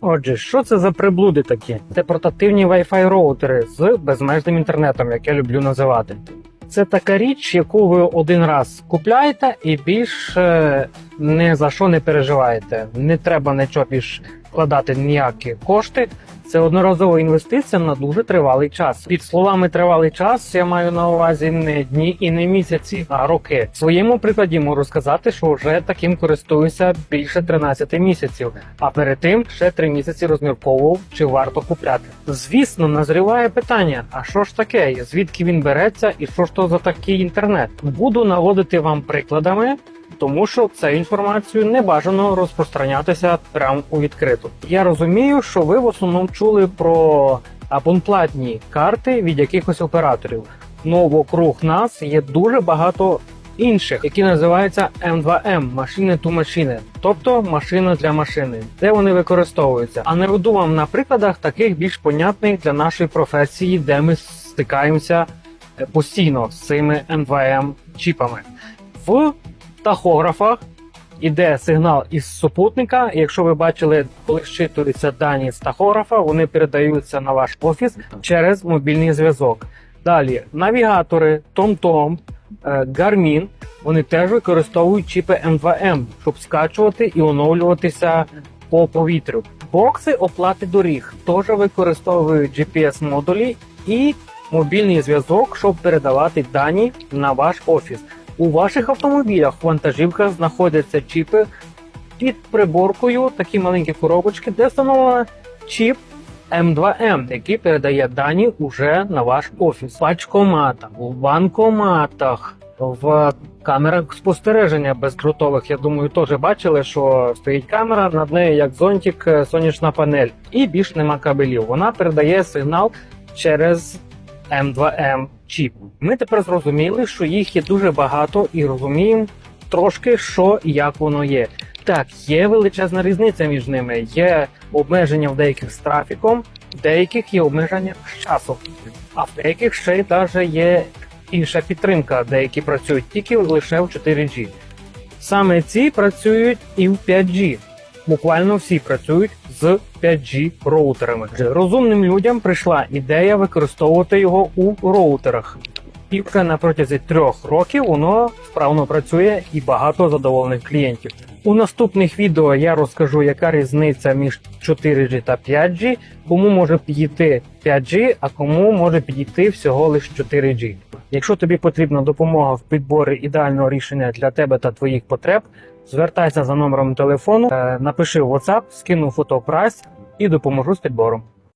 Отже, що це за приблуди такі? Це портативні Wi-Fi роутери з безмежним інтернетом, як я люблю називати. Це така річ, яку ви один раз купляєте і більше ні за що не переживаєте. Не треба нічого більш вкладати ніякі кошти. Це одноразова інвестиція на дуже тривалий час. Під словами тривалий час я маю на увазі не дні і не місяці, а роки. В своєму прикладі можу сказати, що вже таким користуюся більше 13 місяців, а перед тим ще 3 місяці розмірковував, чи варто купляти. Звісно, назріває питання: а що ж таке? Звідки він береться, і що ж то за такий інтернет? Буду наводити вам прикладами. Тому що цю інформацію не бажано розпространятися прямо у відкриту. Я розумію, що ви в основному чули про абонплатні карти від якихось операторів. Ну вокруг нас є дуже багато інших, які називаються М2М машини ту машини, тобто машина для машини, де вони використовуються. А наведу вам на прикладах таких більш понятних для нашої професії, де ми стикаємося е, постійно з цими М2М чіпами. В тахографах іде сигнал із супутника. і Якщо ви бачили, коли щитуються дані з тахографа, вони передаються на ваш офіс через мобільний зв'язок. Далі навігатори, TomTom, е, Garmin, вони теж використовують чіпи M2M, щоб скачувати і оновлюватися по повітрю. Бокси оплати доріг теж використовують GPS-модулі і мобільний зв'язок, щоб передавати дані на ваш офіс. У ваших автомобілях в вантажівках знаходяться чіпи під приборкою, такі маленькі коробочки, де встановлено чіп М2М, який передає дані уже на ваш офіс. В пачкоматах, у банкоматах, в камерах спостереження бездротових. Я думаю, теж бачили, що стоїть камера, над нею як зонтик, е, сонячна панель, і більш нема кабелів. Вона передає сигнал через М2М чіп. Ми тепер зрозуміли, що їх є дуже багато і розуміємо трошки, що і як воно є. Так, є величезна різниця між ними. Є обмеження в деяких з трафіком, в деяких є обмеження з часом, а в деяких ще й навіть є інша підтримка, деякі працюють тільки лише в 4G. Саме ці працюють і в 5G. Буквально всі працюють з 5G роутерами. Розумним людям прийшла ідея використовувати його у роутерах. І вже на протязі трьох років воно справно працює і багато задоволених клієнтів. У наступних відео я розкажу, яка різниця між 4G та 5G, кому може підійти 5G, а кому може підійти всього лише 4G. Якщо тобі потрібна допомога в підборі ідеального рішення для тебе та твоїх потреб, звертайся за номером телефону, е, напиши в WhatsApp, скину фото прайс і допоможу з підбором.